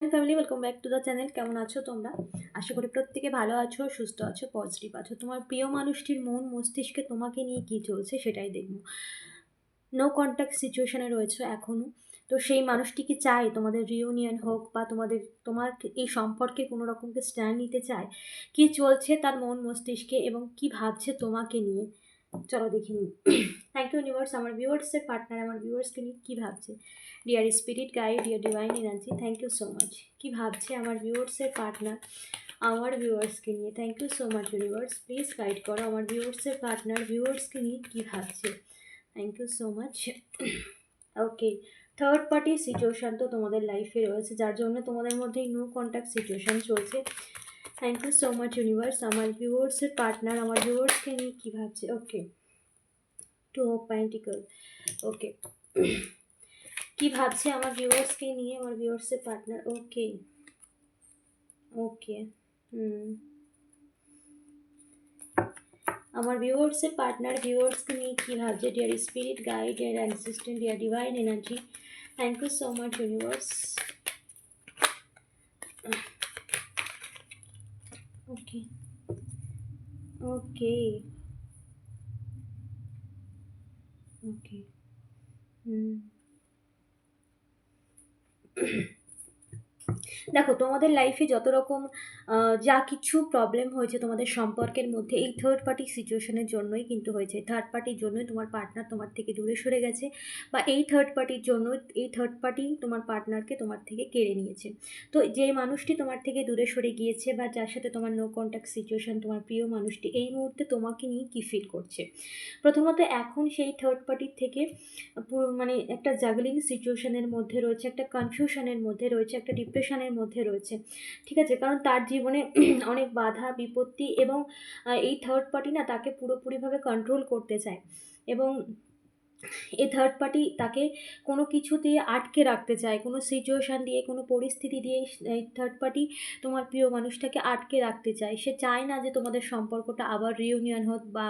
Family welcome back to the channel কেমন আছো তোমরা? আশা করি প্রত্যেকে ভালো আছো, সুস্থ আছো পজিটিভ আছো। তোমার প্রিয় মানুষটির মন মস্তিষ্কে তোমাকে নিয়ে কী চলছে সেটাই দেখব। নো কন্ট্যাক্ট সিচুয়েশানে রয়েছে এখনও তো সেই মানুষটি কি চায়? তোমাদের রিউনিয়ন হোক বা তোমাদের, তোমার এই সম্পর্কে কোনো রকমকে স্ট্যান্ড নিতে চায়? কি চলছে তার মন মস্তিষ্কে এবং কি ভাবছে তোমাকে নিয়ে? চলো দেখে নিই। থ্যাংক ইউ ইউনিভার্স আমার ভিউয়ার্সের পার্টনার আমার ভিউয়ার্সকে নিয়ে কী ভাবছে? Dear spirit guide dear divine energy thank you so much কী ভাবছে আমার ভিউয়ার্সের পার্টনার আমার ভিউয়ার্সকে নিয়ে? Thank you so much universe please guide করো। আমার ভিউয়ার্সের পার্টনার ভিউয়ার্সকে নিয়ে কী ভাবছে? Thank you so much okay third party situation তো তোমাদের লাইফে রয়েছে, যার জন্য তোমাদের মধ্যে নো কন্ট্যাক্ট সিচুয়েশান চলছে। Thank you so much universe আমার ভিউয়ার্সের পার্টনার আমার ভিউয়ার্সকে নিয়ে কী ভাবছে? ওকে টু অফ প্যান্টিকল ওকে কি ভাবছে আমার ভিউয়ার্সকে নিয়ে? আমার ভিউয়ার্সের পার্টনার ওকে ওকে হুম আমার ভিউয়ার্সের পার্টনার ভিউয়ার্সকে নিয়ে কী ভাবছে? Dear spirit guide dear assistant dear divine energy thank you so much universe okay okay okay hmm দেখো, তোমাদের লাইফে যত রকম যা কিছু প্রবলেম হয়েছে তোমাদের সম্পর্কের মধ্যে, এই থার্ড পার্টি সিচুয়েশনের জন্যই কিন্তু হয়েছে। থার্ড পার্টির জন্যই তোমার পার্টনার তোমার থেকে দূরে সরে গেছে বা এই থার্ড পার্টির জন্য এই থার্ড পার্টি তোমার পার্টনারকে তোমার থেকে কেড়ে নিয়েছে। তো যে মানুষটি তোমার থেকে দূরে সরে গিয়েছে বা যার সাথে তোমার নো কন্ট্যাক্ট সিচুয়েশন তোমার প্রিয় মানুষটি, এই মুহূর্তে তোমাকে নিয়ে কী ফিল করছে? প্রথমত এখন সেই থার্ড পার্টির থেকে পুরো মানে একটা জাগলিং সিচুয়েশনের মধ্যে রয়েছে, একটা কনফিউশনের মধ্যে রয়েছে, একটা ডিপ্রেশনের মধ্যে রয়েছে। ঠিক আছে? কারণ তার জীবনে অনেক বাধা, বিপত্তি এবং এই থার্ড পার্টি না তাকে পুরোপুরিভাবে কন্ট্রোল করতে চায়। এবং এ থার্ড পার্টি তাকে কোনো কিছু দিয়ে আটকে রাখতে চায়, কোনো সিচুয়েশান দিয়ে, কোনো পরিস্থিতি দিয়ে এই থার্ড পার্টি তোমার প্রিয় মানুষটাকে আটকে রাখতে চায়। সে চায় না যে তোমাদের সম্পর্কটা আবার রিউনিয়ন হোক বা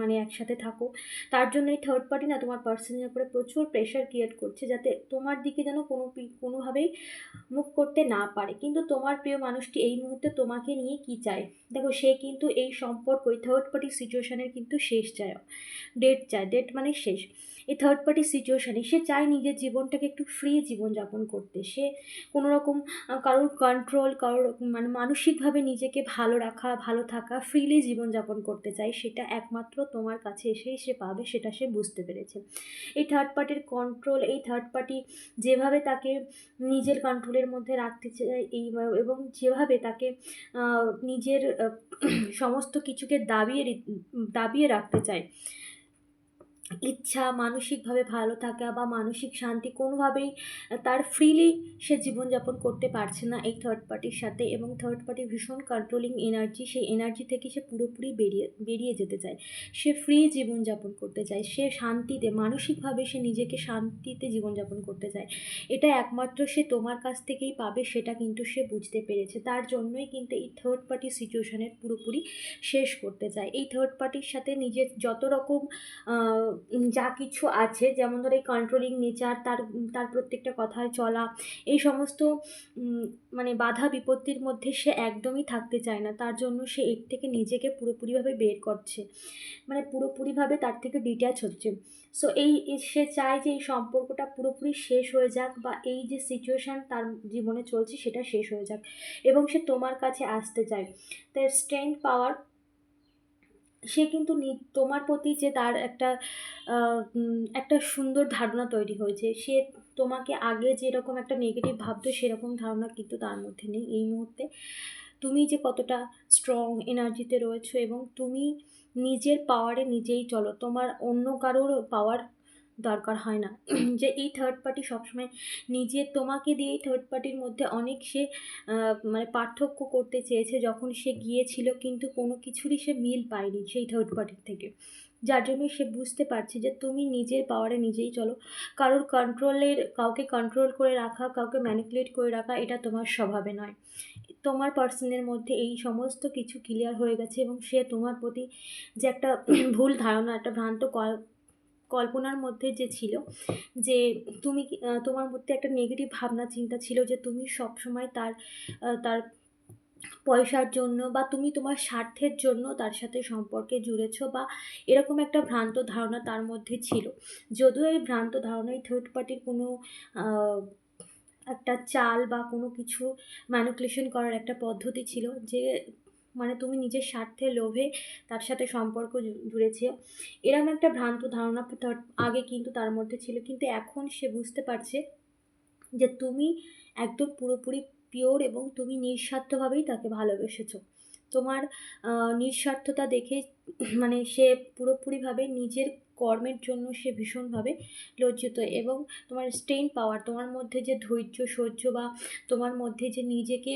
মানে একসাথে থাকো তার জন্য এই থার্ড পার্টি না তোমার পার্সনের উপরে প্রচুর প্রেশার ক্রিয়েট করছে যাতে তোমার দিকে যেন কোনো কোনোভাবেই মুখ করতে না পারে। কিন্তু তোমার প্রিয় মানুষটি এই মুহূর্তে তোমাকে নিয়ে কি চায়? দেখো, সে কিন্তু এই সম্পর্ক ওই থার্ড পার্টি সিচুয়েশানের কিন্তু শেষ চায় ডেট চায়। ডেট মানে শেষ। এই থার্ড পার্টি সিচুয়েশানে সে চায় নিজের জীবনটাকে একটু ফ্রি জীবনযাপন করতে। সে কোনো রকম কারোর কন্ট্রোল কারোর মানে মানসিকভাবে নিজেকে ভালো রাখা, ভালো থাকা ফ্রিলি জীবনযাপন করতে চায়, সেটা একমাত্র তোমার কাছে এসেই সে পাবে, সেটা সে বুঝতে পেরেছে। এই থার্ড পার্টির কন্ট্রোল এই থার্ড পার্টি যেভাবে তাকে নিজের কন্ট্রোলের মধ্যে রাখতে চায়, এই, এবং যেভাবে তাকে নিজের সমস্ত কিছুকে দাবিয়ে দাবিয়ে রাখতে চায় ইচ্ছা, মানসিকভাবে ভালো থাকা বা মানসিক শান্তি কোনোভাবেই তার ফ্রিলি সে জীবনযাপন করতে পারছে না এই থার্ড পার্টির সাথে এবং থার্ড পার্টি ভীষণ কন্ট্রোলিং এনার্জি সেই এনার্জি থেকে সে পুরোপুরি বেরিয়ে বেরিয়ে যেতে চায়। সে ফ্রি জীবনযাপন করতে চায়, সে শান্তিতে, মানসিকভাবে সে নিজেকে শান্তিতে জীবনযাপন করতে চায়। এটা একমাত্র সে তোমার কাছ থেকেই পাবে সেটা কিন্তু সে বুঝতে পেরেছে। তার জন্যই কিন্তু এই থার্ড পার্টি সিচুয়েশনের পুরোপুরি শেষ করতে চায়। এই থার্ড পার্টির সাথে নিজের যত রকম যা কিছু আছে, যেমন ধরো এই কন্ট্রোলিং নেচার তার তার প্রত্যেকটা কথায় চলা, এই সমস্ত মানে বাধা বিপত্তির মধ্যে সে একদমই থাকতে চায় না। তার জন্য সে এর থেকে নিজেকে পুরোপুরিভাবে বের করছে। মানে পুরোপুরিভাবে তার থেকে ডিট্যাচ হচ্ছে। সো এই সে চায় যে এই সম্পর্কটা পুরোপুরি শেষ হয়ে যাক বা এই যে সিচুয়েশান তার জীবনে চলছে সেটা শেষ হয়ে যাক এবং সে তোমার কাছে আসতে চায়। তার স্ট্রেংথ পাওয়ার সে কিন্তু তোমার প্রতি যে তার একটা একটা সুন্দর ধারণা তৈরি হয়েছে, সে তোমাকে আগে যেরকম একটা নেগেটিভ ভাবতো, সেরকম ধারণা কিন্তু তার মধ্যে নেই। এই মুহূর্তে তুমি যে কতটা স্ট্রং এনার্জিতে রয়েছো এবং তুমি নিজের পাওয়ারে নিজেই চলো, তোমার অন্য কারোর পাওয়ার দরকার হয় না। যে এই থার্ড পার্টি সবসময় নিজে তোমাকে দিয়ে এই থার্ড পার্টির মধ্যে অনেক সে মানে পার্থক্য করতে চেয়েছে যখন সে গিয়েছিল কিন্তু কোনো কিছুরই সে মিল পায়নি সেই থার্ড পার্টির থেকে। যার জন্য সে বুঝতে পারছে যে তুমি নিজের পাওয়ারে নিজেই চলো। কারোর কন্ট্রোলের কাউকে কন্ট্রোল করে রাখা, কাউকে ম্যানিপুলেট করে রাখা এটা তোমার স্বভাবে নয়। তোমার পার্সনের মধ্যে এই সমস্ত কিছু ক্লিয়ার হয়ে গেছে এবং সে তোমার প্রতি যে একটা ভুল ধারণা, একটা ভ্রান্ত কল্পনার মধ্যে যে ছিল যে তুমি তোমার মধ্যে একটা নেগেটিভ ভাবনা, চিন্তা ছিল যে তুমি সবসময় তার তার পয়সার জন্য বা তুমি তোমার স্বার্থের জন্য তার সাথে সম্পর্কে জুড়েছো বা এরকম একটা ভ্রান্ত ধারণা তার মধ্যে ছিল। যদিও এই ভ্রান্ত ধারণা এই থার্ড পার্টির কোনো একটা চাল বা কোনো কিছু ম্যানিপুলেশন করার একটা পদ্ধতি ছিল যে মানে তুমি নিজের স্বার্থে লোভে তার সাথে সম্পর্ক জুড়েছে। এরকম একটা ভ্রান্ত ধারণা আগে কিন্তু তার মধ্যে ছিল। কিন্তু এখন সে বুঝতে পারছে যে তুমি একদম পুরোপুরি পিওর এবং তুমি নিঃস্বার্থভাবেই তাকে ভালোবেসেছো। তোমার নিঃস্বার্থতা দেখে মানে সে পুরোপুরিভাবে নিজের কর্মের জন্য সে ভীষণভাবে লজ্জিত এবং তোমার স্ট্রেন পাওয়ার তোমার মধ্যে যে ধৈর্য, সহ্য বা তোমার মধ্যে যে নিজেকে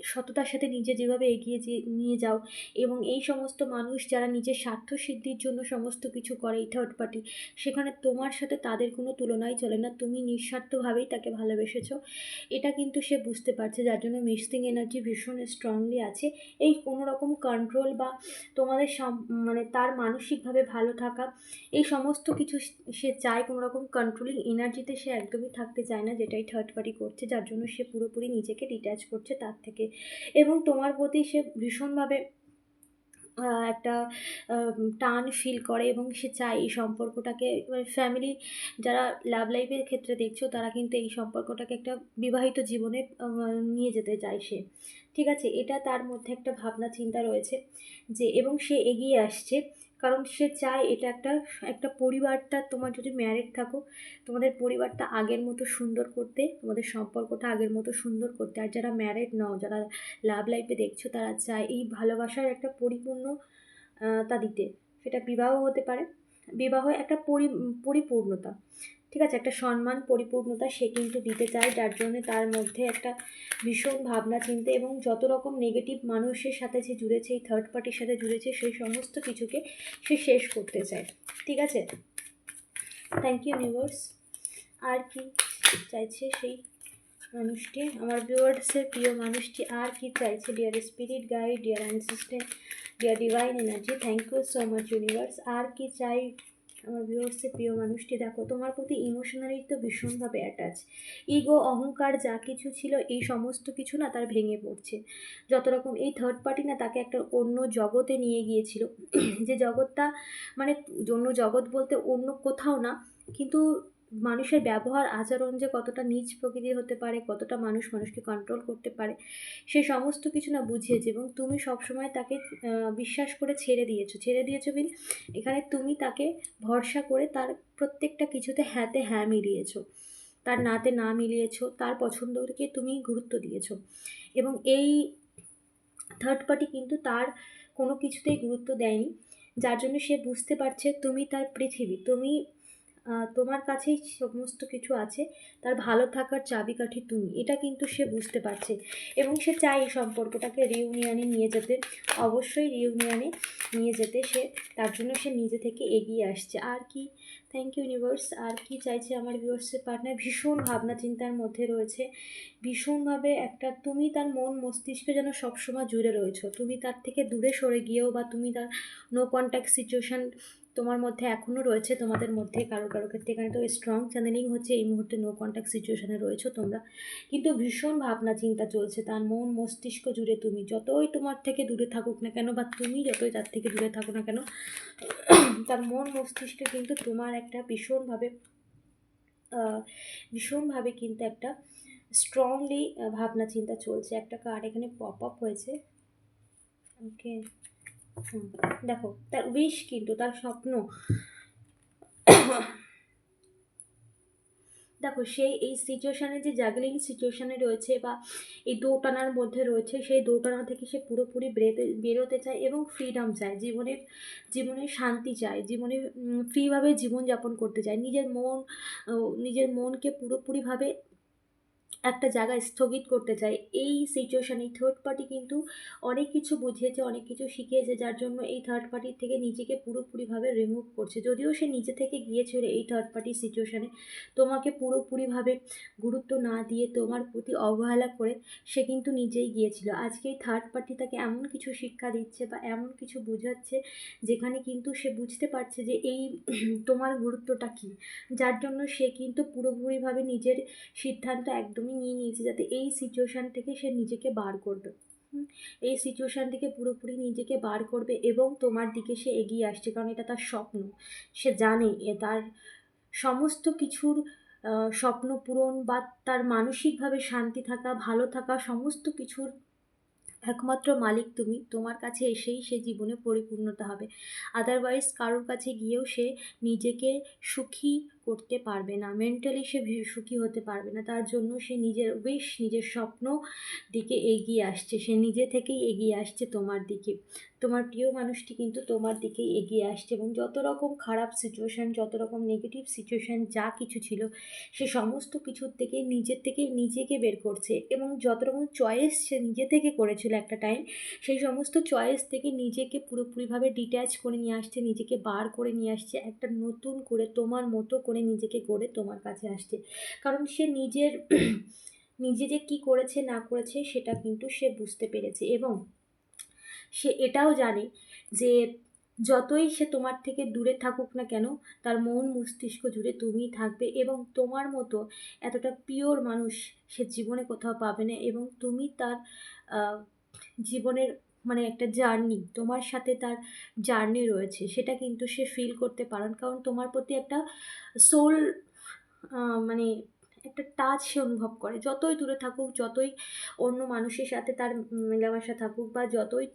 সততার সাথে নিজে যেভাবে এগিয়ে নিয়ে যাও এবং এই সমস্ত মানুষ যারা নিজের স্বার্থ সিদ্ধির জন্য সমস্ত কিছু করে এই থার্ড পার্টি সেখানে তোমার সাথে তাদের কোনো তুলনাই চলে না। তুমি নিঃস্বার্থভাবেই তাকে ভালোবেসেছ। এটা কিন্তু সে বুঝতে পারছে, যার জন্য মিক্সিং এনার্জি ভীষণ স্ট্রংলি আছে। এই কোনো রকম কন্ট্রোল বা তোমাদের মানে তার মানসিকভাবে ভালো থাকা, এই সমস্ত কিছু সে চায় কোনো রকম কন্ট্রোলিং এনার্জিতে সে একদমই থাকতে চায় না, যেটাই থার্ড পার্টি করছে, যার জন্য সে পুরোপুরি নিজেকে ডিট্যাচ করছে, তার থেকে এবং তোমার প্রতি সে ভীষণভাবে একটা টান ফিল করে এবং সে চায় এই সম্পর্কটাকে ফ্যামিলি যারা লাভ লাইফের ক্ষেত্রে দেখছ তারা কিন্তু এই সম্পর্কটাকে একটা বিবাহিত জীবনে নিয়ে যেতে চায় সে। ঠিক আছে? এটা তার মধ্যে একটা ভাবনা চিন্তা রয়েছে যে, এবং সে এগিয়ে আসছে। কারণ সে চায় এটা একটা একটা পরিবারটা তোমার যদি ম্যারিড থাকো, তোমাদের পরিবারটা আগের মতো সুন্দর করতে, তোমাদের সম্পর্কটা আগের মতো সুন্দর করতে। আর যারা ম্যারিড নও, যারা লাভ লাইফে দেখছ, তারা চায় এই ভালোবাসার একটা পরিপূর্ণ তা দিতে। সেটা বিবাহ হতে পারে। বিবাহ একটা পরি, পরিপূর্ণতা। ঠিক আছে, একটা সম্মান, পরিপূর্ণতা সে কিন্তু দিতে চায়, যার জন্য তার মধ্যে একটা ভীষণ ভাবনা, চিন্তা এবং যত রকম নেগেটিভ মানুষের সাথে যে জুড়েছে, এই থার্ড পার্টির সাথে জুড়েছে, সেই সমস্ত কিছুকে সে শেষ করতে চায়। ঠিক আছে? থ্যাংক ইউ ইউনিভার্স আর কি চাইছে সেই মানুষটি? আমার ভিউয়ার্সের প্রিয় মানুষটি আর কি চাইছে? Dear spirit guide dear assistant dear divine energy thank you so much universe আর কি চাই আমার ভিউয়ার্সের প্রিয় মানুষটি, দেখো, তোমার প্রতি ইমোশনালি তো ভীষণভাবে অ্যাটাচ ইগো অহংকার যা কিছু ছিল, এই সমস্ত কিছু না তার ভেঙে পড়ছে। যত রকম এই থার্ড পার্টি না তাকে একটা অন্য জগতে নিয়ে গিয়েছিল। যে জগৎটা মানে অন্য জগৎ বলতে অন্য কোথাও না, কিন্তু মানুষের ব্যবহার, আচরণ যে কতটা নিজ প্রকৃতির হতে পারে, কতটা মানুষ মানুষকে কন্ট্রোল করতে পারে, সে সমস্ত কিছু না বুঝিয়েছে এবং তুমি সবসময় তাকে বিশ্বাস করে ছেড়ে দিয়েছ। ছেড়ে দিয়েছ বিন এখানে তুমি তাকে ভরসা করে তার প্রত্যেকটা কিছুতে হ্যাঁতে হ্যাঁ মিলিয়েছো। তার নাতে না মিলিয়েছো, তার পছন্দকে তুমি গুরুত্ব দিয়েছ। এবং এই থার্ড পার্টি কিন্তু তার কোনো কিছুতেই গুরুত্ব দেয়নি। যার জন্য সে বুঝতে পারছে তুমি তার পৃথিবী, তুমি তোমার কাছেই সমস্ত কিছু আছে। তার ভালো থাকার চাবিকাঠি তুমি। এটা কিন্তু সে বুঝতে পারছে। এবং সে চায় এই সম্পর্কটাকে রিউনিয়নে নিয়ে যেতে। অবশ্যই রিউনিয়নে নিয়ে যেতে সে। তার জন্য সে নিজে থেকে এগিয়ে আসছে। আর কি? থ্যাংক ইউ ইউনিভার্স আর কি চাইছে আমার ভিউয়ার্সের পার্টনার ভীষণ ভাবনা চিন্তার মধ্যে রয়েছে। ভীষণভাবে একটা তুমি তার মন মস্তিষ্কে যেন সবসময় জুড়ে রয়েছো। তুমি তার থেকে দূরে সরে গিয়েও বা তুমি তার নো কন্ট্যাক্ট সিচুয়েশান তোমার মধ্যে এখনও রয়েছে, তোমাদের মধ্যে কারও কারও ক্ষেত্রে এখানে তো স্ট্রং চ্যানেলিং হচ্ছে, এই মুহূর্তে নো কন্ট্যাক্ট সিচুয়েশানে রয়েছো তোমরা। কিন্তু ভীষণ ভাবনা চিন্তা চলছে, তার মন মস্তিষ্ক জুড়ে তুমি, যতই তোমার থেকে দূরে থাকুক না কেন বা তুমি যতই তার থেকে দূরে থাকো না কেন, তার মন মস্তিষ্কে কিন্তু তোমার একটা ভীষণভাবে ভীষণভাবে কিন্তু একটা স্ট্রংলি ভাবনা চিন্তা চলছে। একটা কার্ড এখানে পপ আপ হয়েছে। ওকে দেখো, তার উইশ কিন্তু, তার স্বপ্ন। দেখো, সেই এই সিচুয়েশানে যে জাগলিং সিচুয়েশানে রয়েছে বা এই দোটানার মধ্যে রয়েছে, সেই দোটানা থেকে সে পুরোপুরি বেরোতে বেরোতে চায় এবং ফ্রিডম চায়, জীবনের জীবনের শান্তি চায় জীবনে ফ্রিভাবে জীবনযাপন করতে চায়। নিজের মন নিজের মনকে পুরোপুরিভাবে একটা জায়গায় স্থগিত করতে চায় এই সিচুয়েশানে এই থার্ড পার্টি কিন্তু অনেক কিছু বুঝিয়েছে, অনেক কিছু শিখিয়েছে, যার জন্য এই থার্ড পার্টির থেকে নিজেকে পুরোপুরিভাবে রিমুভ করছে। যদিও সে নিজে থেকে গিয়েছিল এই থার্ড পার্টির সিচুয়েশানে তোমাকে পুরোপুরিভাবে গুরুত্ব না দিয়ে তোমার প্রতি অবহেলা করে সে কিন্তু নিজেই গিয়েছিল। আজকে এই থার্ড পার্টি তাকে এমন কিছু শিক্ষা দিচ্ছে বা এমন কিছু বোঝাচ্ছে যেখানে কিন্তু সে বুঝতে পারছে যে এই তোমার গুরুত্বটা কী। যার জন্য সে কিন্তু পুরোপুরিভাবে নিজের সিদ্ধান্ত একদমই নিয়ে নিয়েছে যাতে এই সিচুয়েশান থেকে সে নিজেকে বার করবে। এই সিচুয়েশান থেকে পুরোপুরি নিজেকে বার করবে এবং তোমার দিকে সে এগিয়ে আসছে, কারণ এটা তার স্বপ্ন। সে জানে এ তার সমস্ত কিছুর স্বপ্ন পূরণ বা তার মানসিকভাবে শান্তি থাকা, ভালো থাকা সমস্ত কিছুর একমাত্র মালিক তুমি। তোমার কাছে এসেই সে জীবনে পরিপূর্ণতা হবে। আদারওয়াইজ কারোর কাছে গিয়েও সে নিজেকে সুখী করতে পারবে না মেন্টালি সে সুখী হতে পারবে না, তার জন্য সে নিজের বেশ নিজের স্বপ্ন দিকে এগিয়ে আসছে, সে নিজে থেকেই এগিয়ে আসছে তোমার দিকে। তোমার প্রিয় মানুষটি কিন্তু তোমার দিকে এগিয়ে আসছে এবং যত রকম খারাপ সিচুয়েশান যত রকম নেগেটিভ সিচুয়েশান যা কিছু ছিল, সে সমস্ত কিছুর থেকে, নিজের থেকে নিজেকে বের করছে এবং যত রকম চয়েস সে নিজে থেকে করেছিল একটা টাইম সেই সমস্ত চয়েস থেকে নিজেকে পুরোপুরিভাবে ডিট্যাচ করে নিয়ে আসছে, নিজেকে বার করে নিয়ে আসছে, একটা নতুন করে, তোমার মতো করে নিজেকে করে তোমার কাছে আসছে। কারণ সে নিজের, নিজে যে কী করেছে, না করেছে, সেটা কিন্তু সে বুঝতে পেরেছে এবং সে এটাও জানে যে যতই সে তোমার থেকে দূরে থাকুক না কেন, তার মন মস্তিষ্ক জুড়ে তুমিই থাকবে এবং তোমার মতো এতটা পিওর মানুষ সে জীবনে কোথাও পাবে না এবং তুমি তার জীবনের মানে একটা জার্নি তোমার সাথে তার জার্নি রয়েছে, সেটা কিন্তু সে ফিল করতে পারেন কারণ তোমার প্রতি একটা সোল মানে একটা টাচ সে অনুভব করে। যতই দূরে থাকুক, যতই অন্য মানুষের সাথে তার মেলামেশা থাকুক বা যতই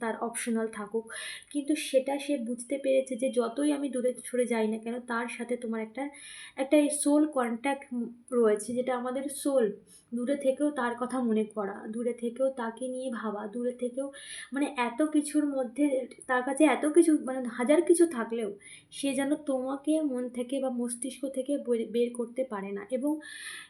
তার অপশনাল থাকুক, কিন্তু সেটা সে বুঝতে পেরেছে যে যতই আমি দূরে সরে যাই না কেন, তার সাথে তোমার একটা একটা সোল কন্ট্যাক্ট রয়েছে যেটা আমাদের সোল দূরে থেকেও তার কথা মনে করা, দূরে থেকেও তাকে নিয়ে ভাবা, দূরে থেকেও মানে এত কিছুর মধ্যে তার কাছে এত কিছু মানে হাজার কিছু থাকলেও সে যেন তোমাকে মন থেকে বা মস্তিষ্ক থেকে বের- বের করতে পারে না। এবং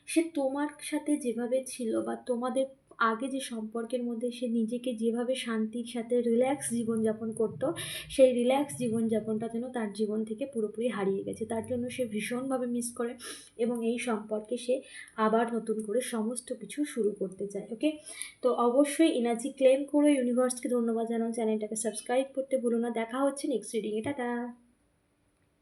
সে তোমার সাথে যেভাবে ছিল বা তোমাদের আগে যে সম্পর্কের মধ্যে সে নিজেকে যেভাবে শান্তির সাথে রিল্যাক্স জীবনযাপন করতো, সেই রিল্যাক্স জীবনযাপনটা যেন তার জীবন থেকে পুরোপুরি হারিয়ে গেছে। তার জন্য সে ভীষণভাবে মিস করে এবং এই সম্পর্কে সে আবার নতুন করে সমস্ত কিছু শুরু করতে চায় ওকে তো অবশ্যই এনার্জি ক্লেম করে ইউনিভার্সকে ধন্যবাদ জানাও। চ্যানেলটাকে সাবস্ক্রাইব করতে ভুলো না। দেখা হচ্ছে নেক্সট রিডিংয়ে টাটা!